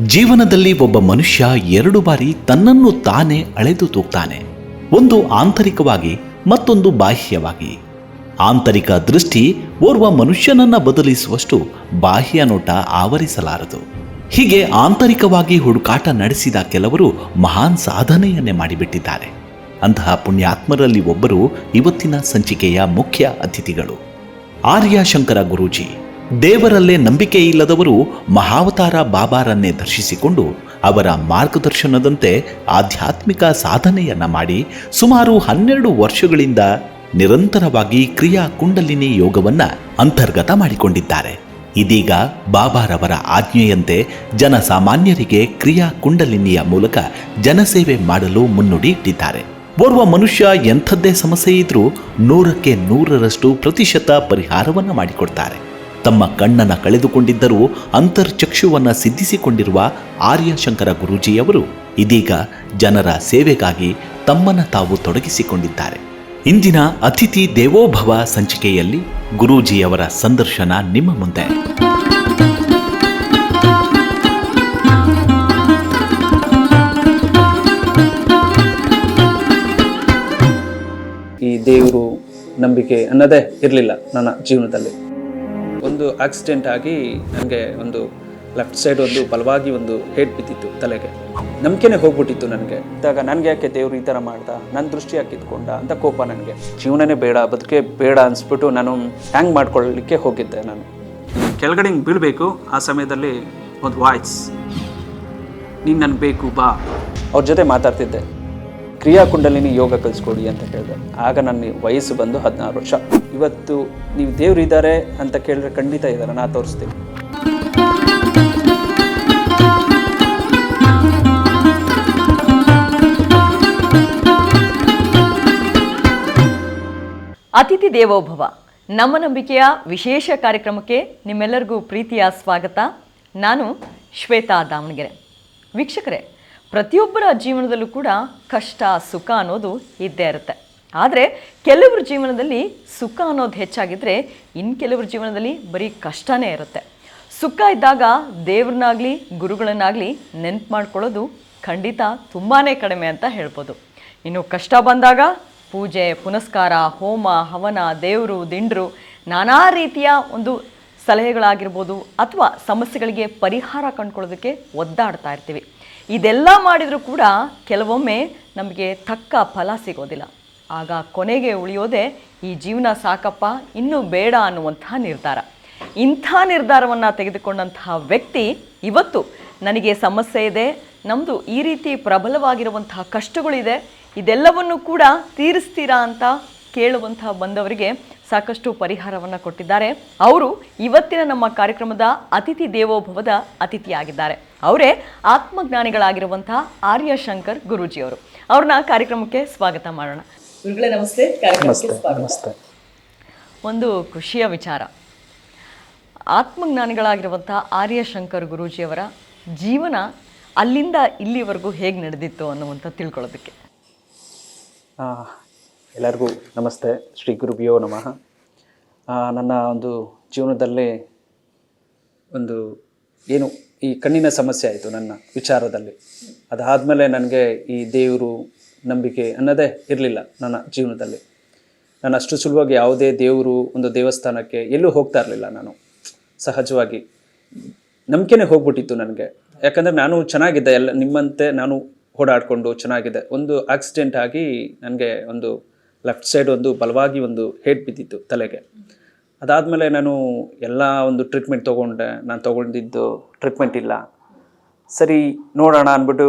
ಜೀವನದಲ್ಲಿ ಒಬ್ಬ ಮನುಷ್ಯ ಎರಡು ಬಾರಿ ತನ್ನನ್ನು ತಾನೇ ಅಳೆದು ತೂಗ್ತಾನೆ. ಒಂದು ಆಂತರಿಕವಾಗಿ, ಮತ್ತೊಂದು ಬಾಹ್ಯವಾಗಿ. ಆಂತರಿಕ ದೃಷ್ಟಿ ಓರ್ವ ಮನುಷ್ಯನನ್ನ ಬದಲಿಸುವಷ್ಟು ಬಾಹ್ಯ ನೋಟ ಆವರಿಸಲಾರದು. ಹೀಗೆ ಆಂತರಿಕವಾಗಿ ಹುಡುಕಾಟ ನಡೆಸಿದ ಕೆಲವರು ಮಹಾನ್ ಸಾಧನೆಯನ್ನೇ ಮಾಡಿಬಿಟ್ಟಿದ್ದಾರೆ. ಅಂತಹ ಪುಣ್ಯಾತ್ಮರಲ್ಲಿ ಒಬ್ಬರು ಇವತ್ತಿನ ಸಂಚಿಕೆಯ ಮುಖ್ಯ ಅತಿಥಿಗಳು. ಆರ್ಯಶಂಕರ ಗುರೂಜಿ. ದೇವರಲ್ಲೇ ನಂಬಿಕೆ ಇಲ್ಲದವರು ಮಹಾವತಾರ ಬಾಬಾರನ್ನೇ ದರ್ಶಿಸಿಕೊಂಡು ಅವರ ಮಾರ್ಗದರ್ಶನದಂತೆ ಆಧ್ಯಾತ್ಮಿಕ ಸಾಧನೆಯನ್ನ ಮಾಡಿ ಸುಮಾರು ಹನ್ನೆರಡು ವರ್ಷಗಳಿಂದ ನಿರಂತರವಾಗಿ ಕ್ರಿಯಾ ಕುಂಡಲಿನಿ ಯೋಗವನ್ನ ಅಂತರ್ಗತ ಮಾಡಿಕೊಂಡಿದ್ದಾರೆ. ಇದೀಗ ಬಾಬಾರವರ ಆಜ್ಞೆಯಂತೆ ಜನಸಾಮಾನ್ಯರಿಗೆ ಕ್ರಿಯಾ ಕುಂಡಲಿನಿಯ ಮೂಲಕ ಜನಸೇವೆ ಮಾಡಲು ಮುನ್ನುಡಿ ಇಟ್ಟಿದ್ದಾರೆ ಓರ್ವ ಮನುಷ್ಯ ಎಂಥದ್ದೇ ಸಮಸ್ಯೆ ಇದ್ರೂ ನೂರಕ್ಕೆ ನೂರರಷ್ಟು ಪ್ರತಿಶತ ಪರಿಹಾರವನ್ನು ಮಾಡಿಕೊಡ್ತಾರೆ. ತಮ್ಮ ಕಣ್ಣನ್ನ ಕಳೆದುಕೊಂಡಿದ್ದರೂ ಅಂತರ್ಚಕ್ಷುವನ್ನು ಸಿದ್ಧಿಸಿಕೊಂಡಿರುವ ಆರ್ಯಶಂಕರ ಗುರೂಜಿಯವರು ಇದೀಗ ಜನರ ಸೇವೆಗಾಗಿ ತಮ್ಮನ ತಾವು ತೊಡಗಿಸಿಕೊಂಡಿದ್ದಾರೆ. ಇಂದಿನ ಅತಿಥಿ ದೇವೋಭವ ಸಂಚಿಕೆಯಲ್ಲಿ ಗುರೂಜಿಯವರ ಸಂದರ್ಶನ ನಿಮ್ಮ ಮುಂದೆ. ಈ ದೇವರು ನಂಬಿಕೆ ಅನ್ನೋದೇ ಇರಲಿಲ್ಲ ನನ್ನ ಜೀವನದಲ್ಲಿ. ಒಂದು ಆಕ್ಸಿಡೆಂಟ್ ಆಗಿ ನನಗೆ ಒಂದು ಲೆಫ್ಟ್ ಸೈಡ್ ಒಂದು ಬಲವಾಗಿ ಒಂದು ಹೇಟ್ ಬಿದ್ದಿತ್ತು ತಲೆಗೆ. ನಂಬಿಕೆನೇ ಹೋಗ್ಬಿಟ್ಟಿತ್ತು ನನಗೆ. ಇದ್ದಾಗ ನನಗೆ ಯಾಕೆ ದೇವ್ರು ಈ ಥರ ಮಾಡ್ದ? ನನ್ನ ದೃಷ್ಟಿ ಯಾಕೆ ಇದ್ಕೊಂಡ? ಅಂತ ಕೋಪ ನನಗೆ. ಜೀವನನೇ ಬೇಡ, ಬದುಕೆ ಬೇಡ ಅನಿಸ್ಬಿಟ್ಟು ನಾನು ಹ್ಯಾಂಗ್ ಮಾಡ್ಕೊಳ್ಳಲಿಕ್ಕೆ ಹೋಗಿದ್ದೆ ನಾನು. ಕೆಳಗಡೆ ಹಿಂಗೆ ಬೀಳಬೇಕು, ಆ ಸಮಯದಲ್ಲಿ ಒಂದು ವಾಯ್ಸ್ ನೀನು ನನಗೆ ಬೇಕು, ಬಾ. ಅವ್ರ ಜೊತೆ ಮಾತಾಡ್ತಿದ್ದೆ. ಕ್ರಿಯಾ ಕುಂಡಲಿನಿ ಯೋಗ ಕಲಿಸ್ಕೊಡಿ ಅಂತ ಹೇಳಿದೆ. ಆಗ ನನ್ನ ವಯಸ್ಸು ಬಂದು ಹದಿನಾರು ವರ್ಷ. ಇವತ್ತು ನೀವು ದೇವ್ರು ಇದ್ದಾರೆ ಅಂತ ಕೇಳಿದ್ರೆ ಖಂಡಿತ ಇದ್ದಾರೆ, ನಾ ತೋರಿಸ್ತೀನಿ. ಅತಿಥಿ ದೇವೋಭವ, ನಮ್ಮ ನಂಬಿಕೆಯ ವಿಶೇಷ ಕಾರ್ಯಕ್ರಮಕ್ಕೆ ನಿಮ್ಮೆಲ್ಲರಿಗೂ ಪ್ರೀತಿಯ ಸ್ವಾಗತ. ನಾನು ಶ್ವೇತಾ ದಾವಣಗೆರೆ. ವೀಕ್ಷಕರೇ ಪ್ರತಿಯೊಬ್ಬರ ಜೀವನದಲ್ಲೂ ಕೂಡ ಕಷ್ಟ, ಸುಖ ಅನ್ನೋದು ಇದ್ದೇ ಇರುತ್ತೆ. ಆದರೆ ಕೆಲವ್ರ ಜೀವನದಲ್ಲಿ ಸುಖ ಅನ್ನೋದು ಹೆಚ್ಚಾಗಿದ್ದರೆ ಇನ್ನು ಕೆಲವ್ರ ಜೀವನದಲ್ಲಿ ಬರೀ ಕಷ್ಟನೇ ಇರುತ್ತೆ. ಸುಖ ಇದ್ದಾಗ ದೇವ್ರನ್ನಾಗಲಿ, ಗುರುಗಳನ್ನಾಗಲಿ ನೆನ್ಪು ಮಾಡ್ಕೊಳ್ಳೋದು ಖಂಡಿತ ತುಂಬಾ ಕಡಿಮೆ ಅಂತ ಹೇಳ್ಬೋದು. ಇನ್ನು ಕಷ್ಟ ಬಂದಾಗ ಪೂಜೆ, ಪುನಸ್ಕಾರ, ಹೋಮ, ಹವನ, ದೇವರು, ದಿಂಡ್ರು ನಾನಾ ರೀತಿಯ ಒಂದು ಸಲಹೆಗಳಾಗಿರ್ಬೋದು ಅಥವಾ ಸಮಸ್ಯೆಗಳಿಗೆ ಪರಿಹಾರ ಕಂಡುಕೊಳ್ಳೋದಕ್ಕೆ ಒದ್ದಾಡ್ತಾ ಇರ್ತೀವಿ. ಇದೆಲ್ಲ ಮಾಡಿದರೂ ಕೂಡ ಕೆಲವೊಮ್ಮೆ ನಮಗೆ ತಕ್ಕ ಫಲ ಸಿಗೋದಿಲ್ಲ. ಆಗ ಕೊನೆಗೆ ಉಳಿಯೋದೇ ಈ ಜೀವನ ಸಾಕಪ್ಪ, ಇನ್ನೂ ಬೇಡ ಅನ್ನುವಂತಹ ನಿರ್ಧಾರ. ಇಂಥ ನಿರ್ಧಾರವನ್ನು ತೆಗೆದುಕೊಂಡಂತಹ ವ್ಯಕ್ತಿ ಇವತ್ತು ನನಗೆ ಸಮಸ್ಯೆ ಇದೆ ನಮ್ಮದು ಈ ರೀತಿ ಪ್ರಬಲವಾಗಿರುವಂತಹ ಕಷ್ಟಗಳಿದೆ, ಇದೆಲ್ಲವನ್ನು ಕೂಡ ತೀರಿಸ್ತೀರಾ ಅಂತ ಕೇಳುವಂತಹ ಬಂದವರಿಗೆ ಸಾಕಷ್ಟು ಪರಿಹಾರವನ್ನು ಕೊಟ್ಟಿದ್ದಾರೆ. ಅವರು ಇವತ್ತಿನ ನಮ್ಮ ಕಾರ್ಯಕ್ರಮದ ಅತಿಥಿ ದೇವೋಭವದ ಅತಿಥಿಯಾಗಿದ್ದಾರೆ. ಅವರೇ ಆತ್ಮಜ್ಞಾನಿಗಳಾಗಿರುವಂತಹ ಆರ್ಯ ಶಂಕರ್ ಗುರೂಜಿಯವರು. ಅವ್ರನ್ನ ಕಾರ್ಯಕ್ರಮಕ್ಕೆ ಸ್ವಾಗತ ಮಾಡೋಣ. ಗುರುಗಳೇ ನಮಸ್ತೆ. ಕಾರ್ಯಕ್ರಮಕ್ಕೆ ಸ್ವಾಗತ. ನಮಸ್ತೆ. ಒಂದು ಖುಷಿಯ ವಿಚಾರ. ಆತ್ಮಜ್ಞಾನಿಗಳಾಗಿರುವಂಥ ಆರ್ಯ ಶಂಕರ್ ಗುರೂಜಿಯವರ ಜೀವನ ಅಲ್ಲಿಂದ ಇಲ್ಲಿವರೆಗೂ ಹೇಗೆ ನಡೆದಿತ್ತು ಅನ್ನುವಂಥ ತಿಳ್ಕೊಳ್ಳೋದಕ್ಕೆ. ಆ, ಎಲ್ಲರಿಗೂ ನಮಸ್ತೆ. ಶ್ರೀ ಗುರುಭ್ಯೋ ನಮಃ. ನನ್ನ ಒಂದು ಜೀವನದಲ್ಲಿ ಒಂದು ಏನು ಈ ಕಣ್ಣಿನ ಸಮಸ್ಯೆ ಆಯಿತು ನನ್ನ ವಿಚಾರದಲ್ಲಿ. ಅದಾದಮೇಲೆ ನನಗೆ ಈ ದೇವರು ನಂಬಿಕೆ ಅನ್ನೋದೇ ಇರಲಿಲ್ಲ ನನ್ನ ಜೀವನದಲ್ಲಿ. ನಾನು ಅಷ್ಟು ಸುಲಭವಾಗಿ ಯಾವುದೇ ದೇವರು ಒಂದು ದೇವಸ್ಥಾನಕ್ಕೆ ಎಲ್ಲೂ ಹೋಗ್ತಾ ಇರಲಿಲ್ಲ ನಾನು. ಸಹಜವಾಗಿ ನಂಬಿಕೆನೇ ಹೋಗ್ಬಿಟ್ಟಿತ್ತು ನನಗೆ. ಯಾಕಂದರೆ ನಾನು ಚೆನ್ನಾಗಿದ್ದೆ, ಎಲ್ಲ ನಿಮ್ಮಂತೆ ನಾನು ಓಡಾಡಿಕೊಂಡು ಚೆನ್ನಾಗಿದೆ. ಒಂದು ಆಕ್ಸಿಡೆಂಟ್ ಆಗಿ ನನಗೆ ಒಂದು ಲೆಫ್ಟ್ ಸೈಡ್ ಒಂದು ಬಲವಾಗಿ ಒಂದು ಹೇಟ್ ಬಿದ್ದಿತ್ತು ತಲೆಗೆ. ಅದಾದಮೇಲೆ ನಾನು ಎಲ್ಲ ಒಂದು ಟ್ರೀಟ್ಮೆಂಟ್ ತೊಗೊಂಡೆ. ನಾನು ತೊಗೊಂಡಿದ್ದು ಟ್ರೀಟ್ಮೆಂಟ್ ಇಲ್ಲ. ಸರಿ, ನೋಡೋಣ ಅಂದ್ಬಿಟ್ಟು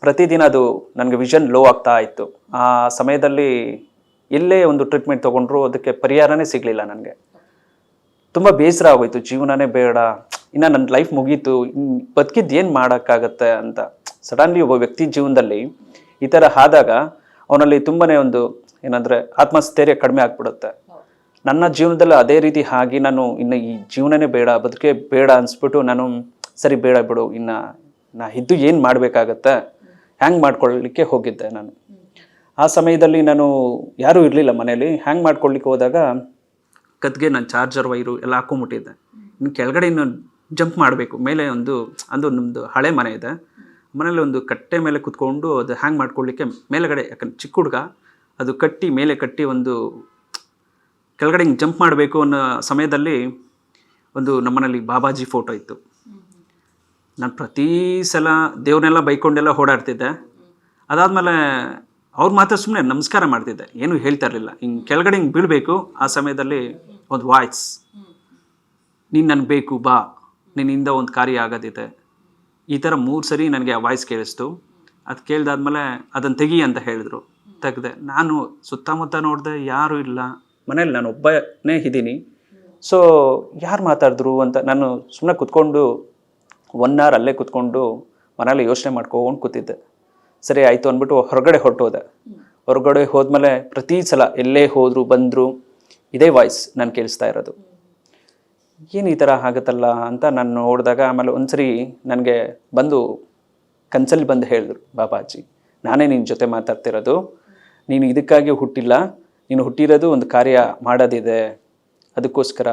ಪ್ರತಿದಿನ ಅದು ನನಗೆ ವಿಷನ್ ಲೋ ಆಗ್ತಾ ಇತ್ತು. ಆ ಸಮಯದಲ್ಲಿ ಎಲ್ಲೇ ಒಂದು ಟ್ರೀಟ್ಮೆಂಟ್ ತೊಗೊಂಡ್ರು ಅದಕ್ಕೆ ಪರಿಹಾರನೇ ಸಿಗಲಿಲ್ಲ ನನಗೆ. ತುಂಬ ಬೇಸರ ಆಗೋಯ್ತು. ಜೀವನನೇ ಬೇಡ. ಇನ್ನು ನನ್ನ ಲೈಫ್ ಮುಗೀತು. ಬದುಕಿದ್ದು ಏನು ಮಾಡೋಕ್ಕಾಗತ್ತೆ ಅಂತ. ಸಡನ್ಲಿ ಒಬ್ಬ ವ್ಯಕ್ತಿ ಜೀವನದಲ್ಲಿ ಈ ಥರ ಆದಾಗ ಅವನಲ್ಲಿ ತುಂಬನೇ ಒಂದು ಏನಂದರೆ ಆತ್ಮಸ್ಥೈರ್ಯ ಕಡಿಮೆ ಆಗ್ಬಿಡುತ್ತೆ. ನನ್ನ ಜೀವನದಲ್ಲಿ ಅದೇ ರೀತಿ ಆಗಿ ನಾನು ಇನ್ನು ಈ ಜೀವನನೇ ಬೇಡ, ಬದುಕೇ ಬೇಡ ಅನ್ಸ್ಬಿಟ್ಟು ನಾನು ಸರಿ ಬೇಡ ಬಿಡು, ಇನ್ನು ನಾ ಇದ್ದು ಏನು ಮಾಡಬೇಕಾಗತ್ತೆ? ಹ್ಯಾಂಗ್ ಮಾಡ್ಕೊಳ್ಳಿಕ್ಕೆ ಹೋಗಿದ್ದೆ ನಾನು. ಆ ಸಮಯದಲ್ಲಿ ನಾನು ಯಾರೂ ಇರಲಿಲ್ಲ ಮನೇಲಿ ಹ್ಯಾಂಗ್ ಮಾಡ್ಕೊಳ್ಳಿಕ್ಕೆ ಹೋದಾಗ ಕತ್ಗೆ ನಾನು ಚಾರ್ಜರ್ ವೈರು ಎಲ್ಲ ಹಾಕೊಂಬಿಟ್ಟಿದ್ದೆ. ಇನ್ನು ಕೆಳಗಡೆ ಇನ್ನು ಜಂಪ್ ಮಾಡಬೇಕು, ಮೇಲೆ ಒಂದು, ಅಂದು ನಮ್ಮದು ಹಳೆ ಮನೆ ಇದೆ. ಮನೇಲಿ ಒಂದು ಕಟ್ಟೆ ಮೇಲೆ ಕುತ್ಕೊಂಡು ಅದು ಹ್ಯಾಂಗ್ ಮಾಡ್ಕೊಳ್ಳಿಕ್ಕೆ ಮೇಲುಗಡೆ, ಯಾಕಂದ್ರೆ ಚಿಕ್ಕ ಹುಡುಗ ಅದು ಕಟ್ಟಿ ಮೇಲೆ ಕಟ್ಟಿ ಒಂದು ಕೆಳಗಡೆ ಹಿಂಗೆ ಜಂಪ್ ಮಾಡಬೇಕು ಅನ್ನೋ ಸಮಯದಲ್ಲಿ ಒಂದು ನಮ್ಮನೇಲಿ ಬಾಬಾಜಿ ಫೋಟೋ ಇತ್ತು. ನಾನು ಪ್ರತಿ ಸಲ ದೇವ್ರನ್ನೆಲ್ಲ ಬೈಕೊಂಡೆಲ್ಲ ಓಡಾಡ್ತಿದ್ದೆ. ಅದಾದಮೇಲೆ ಅವ್ರು ಮಾತ್ರ ಸುಮ್ಮನೆ ನಮಸ್ಕಾರ ಮಾಡ್ತಿದ್ದೆ. ಏನು ಹೇಳ್ತಾ ಇರಲಿಲ್ಲ. ಹಿಂಗೆ ಕೆಳಗಡೆ ಹಿಂಗೆ ಬೀಳಬೇಕು. ಆ ಸಮಯದಲ್ಲಿ ಒಂದು ವಾಯ್ಸ್. ನೀನು ನನಗೆ ಬೇಕು, ಬಾ. ನಿನ್ನಿಂದ ಒಂದು ಕಾರ್ಯ ಆಗೋದಿದೆ. ಈ ಥರ ಮೂರು ಸರಿ ನನಗೆ ಆ ವಾಯ್ಸ್ ಕೇಳಿಸ್ತು. ಅದು ಕೇಳ್ದಾದ್ಮೇಲೆ ಅದನ್ನು ತೆಗಿ ಅಂತ ಹೇಳಿದ್ರು. ತೆಗ್ದೆ. ನಾನು ಸುತ್ತಮುತ್ತ ನೋಡಿದೆ ಯಾರೂ ಇಲ್ಲ. ಮನೇಲಿ ನಾನು ಒಬ್ಬನೇ ಇದ್ದೀನಿ. ಸೊ ಯಾರು ಮಾತಾಡಿದ್ರು ಅಂತ ನಾನು ಸುಮ್ಮನೆ ಕುತ್ಕೊಂಡು ಒನ್ ಅವರ್ ಅಲ್ಲೇ ಕುತ್ಕೊಂಡು ಮನೇಲಿ ಯೋಚನೆ ಮಾಡ್ಕೊಂಡು ಕೂತಿದ್ದೆ. ಸರಿ, ಆಯಿತು ಅಂದ್ಬಿಟ್ಟು ಹೊರಗಡೆ ಹೊರಟೋದೆ. ಹೊರಗಡೆ ಹೋದ್ಮೇಲೆ ಪ್ರತಿ ಸಲ ಎಲ್ಲೇ ಹೋದ್ರು, ಬಂದರು, ಇದೇ ವಾಯ್ಸ್ ನಾನು ಕೇಳಿಸ್ತಾ ಇರೋದು. ಏನು ಈ ಥರ ಆಗುತ್ತಲ್ಲ ಅಂತ ನಾನು ನೋಡಿದಾಗ ಆಮೇಲೆ ಒಂದ್ಸರಿ ನನಗೆ ಬಂದು ಕನ್ಸಲ್ಲಿ ಬಂದು ಹೇಳಿದ್ರು, ಬಾಬಾಜಿ, ನಾನೇ ನಿನ್ನ ಜೊತೆ ಮಾತಾಡ್ತಿರೋದು. ನೀನು ಇದಕ್ಕಾಗಿ ಹುಟ್ಟಿಲ್ಲ, ನೀನು ಹುಟ್ಟಿರೋದು ಒಂದು ಕಾರ್ಯ ಮಾಡೋದಿದೆ, ಅದಕ್ಕೋಸ್ಕರ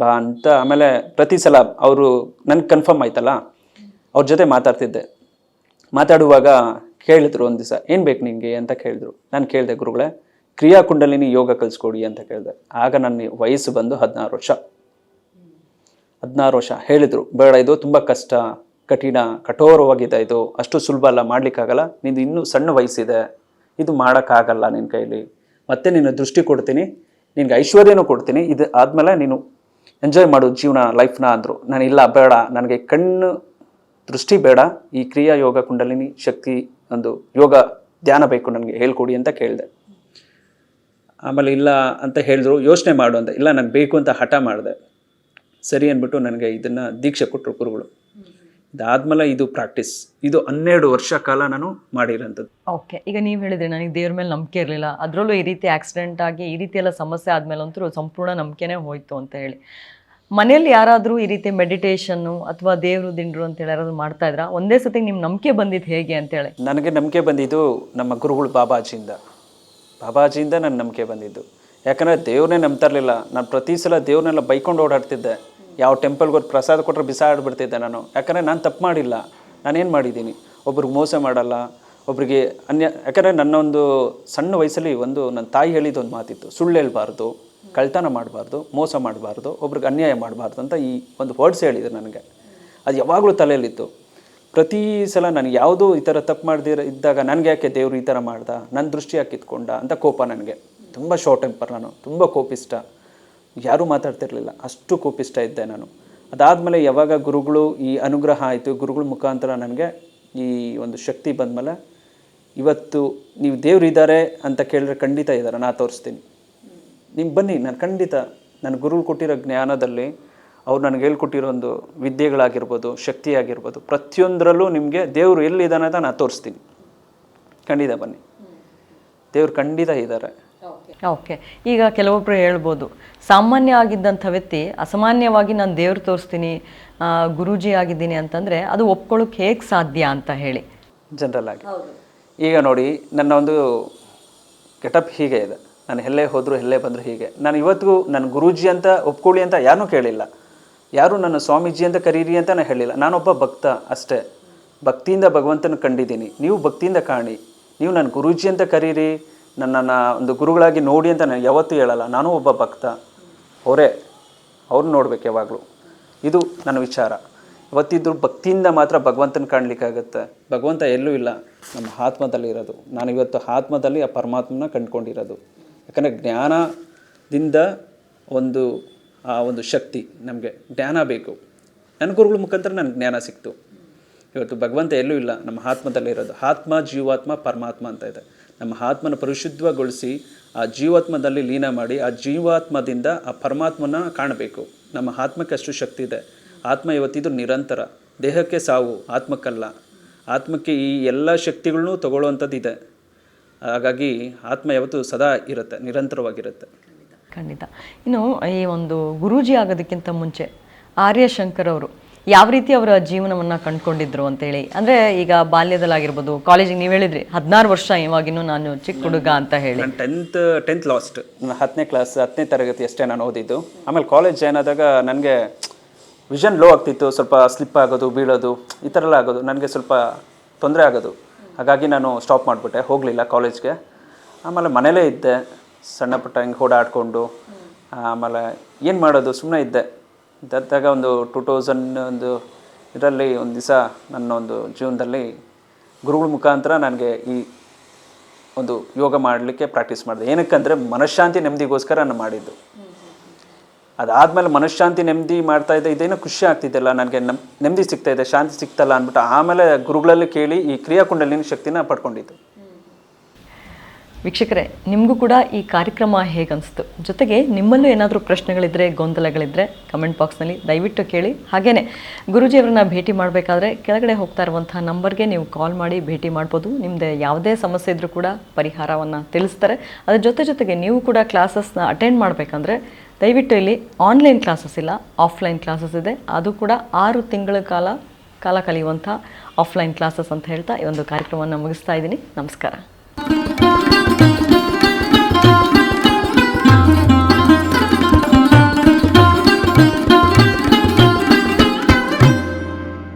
ಬಾ ಅಂತ. ಆಮೇಲೆ ಪ್ರತಿ ಸಲ ಅವರು ನನಗೆ ಕನ್ಫರ್ಮ್ ಆಯ್ತಲ್ಲ, ಅವ್ರ ಜೊತೆ ಮಾತಾಡ್ತಿದ್ದೆ. ಮಾತಾಡುವಾಗ ಕೇಳಿದ್ರು ಒಂದು ದಿವಸ, ಏನು ಬೇಕು ನಿನಗೆ ಅಂತ ಕೇಳಿದ್ರು. ನಾನು ಕೇಳಿದೆ, ಗುರುಗಳೇ ಕ್ರಿಯಾ ಕುಂಡಲಿನಿ ಯೋಗ ಕಲಿಸ್ಕೊಡಿ ಅಂತ ಕೇಳಿದೆ. ಆಗ ನನ್ನ ವಯಸ್ಸು ಬಂದು ಹದಿನಾರು ವರ್ಷ. ಹದಿನಾರು ವರ್ಷ. ಹೇಳಿದರು, ಬೇಡ, ಇದು ತುಂಬ ಕಷ್ಟ, ಕಠಿಣ ಕಠೋರವಾಗಿದೆ ಇದು. ಅಷ್ಟು ಸುಲಭ ಅಲ್ಲ, ಮಾಡಲಿಕ್ಕಾಗಲ್ಲ. ನಿಂದು ಇನ್ನೂ ಸಣ್ಣ ವಯಸ್ಸಿದೆ. ಇದು ಮಾಡೋಕ್ಕಾಗಲ್ಲ ನಿನ್ನ ಕೈಲಿ. ಮತ್ತೆ ನಿನ್ನ ದೃಷ್ಟಿ ಕೊಡ್ತೀನಿ, ನಿನಗೆ ಐಶ್ವರ್ಯನೂ ಕೊಡ್ತೀನಿ. ಇದು ಆದಮೇಲೆ ನೀನು ಎಂಜಾಯ್ ಮಾಡು ಜೀವನ ಲೈಫ್ನ ಅಂದರು. ನಾನು ಇಲ್ಲ, ಬೇಡ, ನನಗೆ ಕಣ್ಣು ದೃಷ್ಟಿ ಬೇಡ. ಈ ಕ್ರಿಯಾ ಯೋಗ ಕುಂಡಲಿನಿ ಶಕ್ತಿ ಒಂದು ಯೋಗ ಧ್ಯಾನ ಬೇಕು ನನಗೆ, ಹೇಳ್ಕೊಡಿ ಅಂತ ಕೇಳಿದೆ. ಆಮೇಲೆ ಇಲ್ಲ ಅಂತ ಹೇಳಿದ್ರು, ಯೋಚನೆ ಮಾಡು ಅಂತ. ಇಲ್ಲ ನನಗೆ ಬೇಕು ಅಂತ ಹಠ ಮಾಡಿದೆ. ಸರಿ ಅಂದ್ಬಿಟ್ಟು ನನಗೆ ಇದನ್ನು ದೀಕ್ಷೆ ಕೊಟ್ಟರು ಗುರುಗಳು. ಇದಾದ್ಮೇಲೆ ಇದು ಪ್ರಾಕ್ಟೀಸ್ ಇದು ಹನ್ನೆರಡು ವರ್ಷ ಕಾಲ ನಾನು ಮಾಡಿರೋಂಥದ್ದು. ಓಕೆ ಈಗ ನೀವು ಹೇಳಿದ್ರೆ ನನಗೆ ದೇವ್ರ ಮೇಲೆ ನಂಬಿಕೆ ಇರಲಿಲ್ಲ. ಅದರಲ್ಲೂ ಈ ರೀತಿ ಆಕ್ಸಿಡೆಂಟ್ ಆಗಿ ಈ ರೀತಿ ಎಲ್ಲ ಸಮಸ್ಯೆ ಆದಮೇಲೆ ಅಂತೂ ಸಂಪೂರ್ಣ ನಂಬಿಕೆನೇ ಹೋಯ್ತು ಅಂತ ಹೇಳಿ. ಮನೆಯಲ್ಲಿ ಯಾರಾದರೂ ಈ ರೀತಿ ಮೆಡಿಟೇಷನ್ನು ಅಥವಾ ದೇವರು ದಿಂಡ್ರು ಅಂತೇಳಿ ಯಾರಾದರೂ ಮಾಡ್ತಾ ಇದ್ರಾ? ಒಂದೇ ಸತಿ ನಿಮ್ಮ ನಂಬಿಕೆ ಬಂದಿದ್ದು ಹೇಗೆ ಅಂತೇಳಿ ನನಗೆ ನಂಬಿಕೆ ಬಂದಿದ್ದು ನಮ್ಮ ಗುರುಗಳು ಬಾಬಾಜಿಯಿಂದ. ಬಾಬಾಜಿಯಿಂದ ನನ್ನ ನಂಬಿಕೆ ಬಂದಿದ್ದು. ಯಾಕಂದರೆ ದೇವ್ರನ್ನೇ ನಂಬ್ತಾ ಇರಲಿಲ್ಲ. ನಾನು ಪ್ರತಿ ಸಲ ದೇವ್ರನ್ನೆಲ್ಲ ಬೈಕೊಂಡು ಓಡಾಡ್ತಿದ್ದೆ. ಯಾವ ಟೆಂಪಲ್ಗೆ ಹೋಗಿ ಪ್ರಸಾದ ಕೊಟ್ಟರೆ ಬಿಸಾಡ್ಬಿಡ್ತಿದ್ದೆ ನಾನು. ಯಾಕಂದರೆ ನಾನು ತಪ್ಪು ಮಾಡಿಲ್ಲ. ನಾನೇನು ಮಾಡಿದ್ದೀನಿ? ಒಬ್ರಿಗೆ ಮೋಸ ಮಾಡಲ್ಲ. ಒಬ್ರಿಗೆ ಅನ್ಯ, ಯಾಕಂದರೆ ನನ್ನ ಒಂದು ಸಣ್ಣ ವಯಸ್ಸಲ್ಲಿ ಒಂದು ನನ್ನ ತಾಯಿ ಹೇಳಿದ ಒಂದು ಮಾತಿತ್ತು. ಸುಳ್ಳು ಹೇಳ್ಬಾರ್ದು, ಕಳ್ತನ ಮಾಡಬಾರ್ದು, ಮೋಸ ಮಾಡಬಾರ್ದು, ಒಬ್ರಿಗೆ ಅನ್ಯಾಯ ಮಾಡಬಾರ್ದು ಅಂತ ಈ ಒಂದು ವರ್ಡ್ಸ್ ಹೇಳಿದ್ರು ನನಗೆ. ಅದು ಯಾವಾಗಲೂ ತಲೆಯಲ್ಲಿತ್ತು. ಪ್ರತಿ ಸಲ ನನಗೆ ಯಾವುದೋ ಈ ಥರ ತಪ್ಪು ಮಾಡ್ದಿರ, ಇದ್ದಾಗ ನನಗೆ ಯಾಕೆ ದೇವರು ಈ ಥರ ಮಾಡ್ದ? ನನ್ನ ದೃಷ್ಟಿ ಯಾಕೆ ಕಿತ್ಕೊಂಡ? ಅಂತ ಕೋಪ ನನಗೆ. ತುಂಬ ಶಾರ್ಟ್ ಟೆಂಪರ್ ನಾನು. ತುಂಬ ಕೋಪಿಷ್ಟ. ಯಾರೂ ಮಾತಾಡ್ತಿರ್ಲಿಲ್ಲ. ಅಷ್ಟು ಕೋಪಿಷ್ಟ ಇದ್ದೆ ನಾನು. ಅದಾದಮೇಲೆ ಯಾವಾಗ ಗುರುಗಳು ಈ ಅನುಗ್ರಹ ಆಯಿತು, ಗುರುಗಳ ಮುಖಾಂತರ ನನಗೆ ಈ ಒಂದು ಶಕ್ತಿ ಬಂದಮೇಲೆ ಇವತ್ತು ನೀವು ದೇವ್ರು ಇದ್ದಾರೆ ಅಂತ ಕೇಳಿದ್ರೆ ಖಂಡಿತ ಇದ್ದಾರೆ, ನಾ ತೋರಿಸ್ತೀನಿ. ನೀವು ಬನ್ನಿ, ನಾನು ಖಂಡಿತ ನನ್ನ ಗುರುಗಳು ಕೊಟ್ಟಿರೋ ಜ್ಞಾನದಲ್ಲಿ ಅವ್ರು ನನಗೆ ಹೇಳ್ಕೊಟ್ಟಿರೋ ಒಂದು ವಿದ್ಯೆಗಳಾಗಿರ್ಬೋದು ಶಕ್ತಿ ಆಗಿರ್ಬೋದು ಪ್ರತಿಯೊಂದರಲ್ಲೂ ನಿಮಗೆ ದೇವರು ಎಲ್ಲಿದ್ದಾನೆ ಅಂತ ನಾನು ತೋರಿಸ್ತೀನಿ. ಖಂಡಿತ ಬನ್ನಿ. ದೇವ್ರು ಖಂಡಿತ ಇದ್ದಾರೆ. ಓಕೆ ಈಗ ಕೆಲವೊಬ್ಬರು ಹೇಳ್ಬೋದು ಸಾಮಾನ್ಯ ಆಗಿದ್ದಂಥ ವ್ಯಕ್ತಿ ಅಸಾಮಾನ್ಯವಾಗಿ ನಾನು ದೇವ್ರು ತೋರಿಸ್ತೀನಿ ಗುರೂಜಿ ಆಗಿದ್ದೀನಿ ಅಂತಂದರೆ ಅದು ಒಪ್ಕೊಳ್ಳೋಕೆ ಹೇಗೆ ಸಾಧ್ಯ ಅಂತ ಹೇಳಿ. ಜನರಲ್ ಆಗಿ ಈಗ ನೋಡಿ ನನ್ನ ಒಂದು ಗೆಟಪ್ ಹೀಗೆ ಇದೆ. ನಾನು ಎಲ್ಲೇ ಹೋದರೂ ಎಲ್ಲೇ ಬಂದರೂ ಹೀಗೆ. ನಾನು ಇವತ್ತಿಗೂ ನನ್ನ ಗುರೂಜಿ ಅಂತ ಒಪ್ಕೊಳ್ಳಿ ಅಂತ ಯಾರೂ ಕೇಳಿಲ್ಲ. ಯಾರು ನನ್ನ ಸ್ವಾಮೀಜಿ ಅಂತ ಕರೀರಿ ಅಂತ ನಾನು ಹೇಳಿಲ್ಲ. ನಾನೊಬ್ಬ ಭಕ್ತ ಅಷ್ಟೇ. ಭಕ್ತಿಯಿಂದ ಭಗವಂತನ ಕಂಡಿದ್ದೀನಿ. ನೀವು ಭಕ್ತಿಯಿಂದ ಕಾಣಿ. ನೀವು ನನ್ನ ಗುರೂಜಿ ಅಂತ ಕರೀರಿ. ನನ್ನನ್ನು ಒಂದು ಗುರುಗಳಾಗಿ ನೋಡಿ ಅಂತ ನಾನು ಯಾವತ್ತೂ ಹೇಳಲ್ಲ. ನಾನು ಒಬ್ಬ ಭಕ್ತ. ಅವರೇ ಅವ್ರನ್ನ ನೋಡ್ಬೇಕು ಯಾವಾಗಲೂ. ಇದು ನನ್ನ ವಿಚಾರ. ಇವತ್ತಿದ್ರು ಭಕ್ತಿಯಿಂದ ಮಾತ್ರ ಭಗವಂತನ ಕಾಣಲಿಕ್ಕಾಗತ್ತೆ. ಭಗವಂತ ಎಲ್ಲೂ ಇಲ್ಲ. ನಮ್ಮ ಆತ್ಮದಲ್ಲಿ ಇರೋದು. ನಾನು ಇವತ್ತು ಆತ್ಮದಲ್ಲಿ ಆ ಪರಮಾತ್ಮನ ಕಂಡುಕೊಂಡಿರೋದು. ಯಾಕಂದರೆ ಜ್ಞಾನದಿಂದ ಒಂದು, ಆ ಒಂದು ಶಕ್ತಿ ನಮಗೆ ಜ್ಞಾನ ಬೇಕು. ನನ್ನ ಗುರುಗಳ ಮುಖಾಂತರ ನನಗೆ ಜ್ಞಾನ ಸಿಕ್ತು. ಇವತ್ತು ಭಗವಂತ ಎಲ್ಲೂ ಇಲ್ಲ. ನಮ್ಮ ಆತ್ಮದಲ್ಲಿ ಇರೋದು. ಆತ್ಮ, ಜೀವಾತ್ಮ, ಪರಮಾತ್ಮ ಅಂತ ಇದೆ. ನಮ್ಮ ಆತ್ಮನ ಪರಿಶುದ್ಧಗೊಳಿಸಿ ಆ ಜೀವಾತ್ಮದಲ್ಲಿ ಲೀನ ಮಾಡಿ ಆ ಜೀವಾತ್ಮದಿಂದ ಆ ಪರಮಾತ್ಮನ ಕಾಣಬೇಕು. ನಮ್ಮ ಆತ್ಮಕ್ಕೆ ಅಷ್ಟು ಶಕ್ತಿ ಇದೆ. ಆತ್ಮ ಇವತ್ತಿದು ನಿರಂತರ. ದೇಹಕ್ಕೆ ಸಾವು, ಆತ್ಮಕ್ಕಲ್ಲ. ಆತ್ಮಕ್ಕೆ ಈ ಎಲ್ಲ ಶಕ್ತಿಗಳನ್ನೂ ತಗೊಳ್ಳುವಂಥದ್ದು ಇದೆ. ಹಾಗಾಗಿ ಆತ್ಮ ಯಾವತ್ತು ಸದಾ ಇರುತ್ತೆ, ನಿರಂತರವಾಗಿರುತ್ತೆ. ಖಂಡಿತ. ಇನ್ನು ಈ ಒಂದು ಗುರೂಜಿ ಆಗೋದಕ್ಕಿಂತ ಮುಂಚೆ ಆರ್ಯಶಂಕರ್ ಅವರು ಯಾವ ರೀತಿ ಅವರ ಜೀವನವನ್ನು ಕಂಡುಕೊಂಡಿದ್ರು ಅಂತೇಳಿ? ಅಂದರೆ ಈಗ ಬಾಲ್ಯದಲ್ಲಾಗಿರ್ಬೋದು ಕಾಲೇಜಿಗೆ ನೀವು ಹೇಳಿದ್ರಿ ಹದಿನಾರು ವರ್ಷ ಇವಾಗಿನ್ನೂ ನಾನು ಚಿಕ್ಕ ಹುಡುಗ ಅಂತ ಹೇಳಿ. ನಾನು ಟೆಂತ್ ಟೆಂತ್ ಲಾಸ್ಟ್ ಹತ್ತನೇ ಕ್ಲಾಸ್ ಹತ್ತನೇ ತರಗತಿ ಅಷ್ಟೇ ನಾನು ಓದಿದ್ದು. ಆಮೇಲೆ ಕಾಲೇಜ್ ಜಾಯ್ನ್ ಆದಾಗ ನನಗೆ ವಿಷನ್ ಲೋ ಆಗ್ತಿತ್ತು ಸ್ವಲ್ಪ ಸ್ಲಿಪ್ ಆಗೋದು ಬೀಳೋದು ಈ ಥರ ಎಲ್ಲ ಆಗೋದು. ನನಗೆ ಸ್ವಲ್ಪ ತೊಂದರೆ ಆಗೋದು. ಹಾಗಾಗಿ ನಾನು ಸ್ಟಾಪ್ ಮಾಡಿಬಿಟ್ಟೆ ಹೋಗಲಿಲ್ಲ ಕಾಲೇಜ್ಗೆ ಆಮೇಲೆ ಮನೇಲೇ ಇದ್ದೆ ಸಣ್ಣ ಪುಟ್ಟ ಹಿಂಗೆ ಓಡಾಡಿಕೊಂಡು ಆಮೇಲೆ ಏನು ಮಾಡೋದು ಸುಮ್ಮನೆ ಇದ್ದೆ. ಇದ್ದಾಗ ಒಂದು ಟೂ ತೌಸಂಡ್ ಒಂದು ಇದರಲ್ಲಿ ಒಂದು ದಿವಸ ನನ್ನ ಒಂದು ಜೀವನದಲ್ಲಿ ಗುರುಗಳ ಮುಖಾಂತರ ನನಗೆ ಈ ಒಂದು ಯೋಗ ಮಾಡಲಿಕ್ಕೆ ಪ್ರಾಕ್ಟೀಸ್ ಮಾಡಿದೆ. ಏನಕ್ಕಂದರೆ ಮನಃಶಾಂತಿ ನೆಮ್ಮದಿಗೋಸ್ಕರ ನಾನು ಮಾಡಿದ್ದು. ಅದಾದಮೇಲೆ ಮನಃಶಾಂತಿ ನೆಮ್ಮದಿ ಮಾಡ್ತಾ ಇದ್ದೆ, ಇದೇನೋ ಖುಷಿ ಆಗ್ತಿದ್ದೆಲ್ಲ, ನನಗೆ ನಮ್ ನೆಮ್ಮದಿ ಸಿಗ್ತಾ ಇದೆ, ಶಾಂತಿ ಸಿಗ್ತಲ್ಲ ಅಂದ್ಬಿಟ್ಟು ಆಮೇಲೆ ಗುರುಗಳಲ್ಲಿ ಕೇಳಿ ಈ ಕ್ರಿಯಾಕುಂಡಲಿನ ಶಕ್ತಿನ ಪಡ್ಕೊಂಡಿದ್ದು. ವೀಕ್ಷಕರೇ, ನಿಮಗೂ ಕೂಡ ಈ ಕಾರ್ಯಕ್ರಮ ಹೇಗನ್ನಿಸ್ತು ಜೊತೆಗೆ ನಿಮ್ಮಲ್ಲೂ ಏನಾದರೂ ಪ್ರಶ್ನೆಗಳಿದ್ದರೆ ಗೊಂದಲಗಳಿದ್ದರೆ ಕಮೆಂಟ್ ಬಾಕ್ಸ್ನಲ್ಲಿ ದಯವಿಟ್ಟು ಕೇಳಿ. ಹಾಗೆಯೇ ಗುರುಜಿಯವರನ್ನ ಭೇಟಿ ಮಾಡಬೇಕಾದ್ರೆ ಕೆಳಗಡೆ ಹೋಗ್ತಾ ಇರುವಂಥ ನಂಬರ್ಗೆ ನೀವು ಕಾಲ್ ಮಾಡಿ ಭೇಟಿ ಮಾಡ್ಬೋದು. ನಿಮ್ಮದು ಯಾವುದೇ ಸಮಸ್ಯೆ ಇದ್ದರೂ ಕೂಡ ಪರಿಹಾರವನ್ನು ತಿಳಿಸ್ತಾರೆ. ಅದರ ಜೊತೆ ಜೊತೆಗೆ ನೀವು ಕೂಡ ಕ್ಲಾಸಸ್ನ ಅಟೆಂಡ್ ಮಾಡಬೇಕಂದ್ರೆ ದಯವಿಟ್ಟು ಇಲ್ಲಿ ಆನ್ಲೈನ್ ಕ್ಲಾಸಸ್ ಇಲ್ಲ, ಆಫ್ಲೈನ್ ಕ್ಲಾಸಸ್ ಇದೆ. ಅದು ಕೂಡ ಆರು ತಿಂಗಳ ಕಾಲ ಕಾಲ ಕಲಿಯುವಂಥ ಆಫ್ಲೈನ್ ಕ್ಲಾಸಸ್ ಅಂತ ಹೇಳ್ತಾ ಈ ಒಂದು ಕಾರ್ಯಕ್ರಮವನ್ನು ಮುಗಿಸ್ತಾ ಇದ್ದೀನಿ. ನಮಸ್ಕಾರ.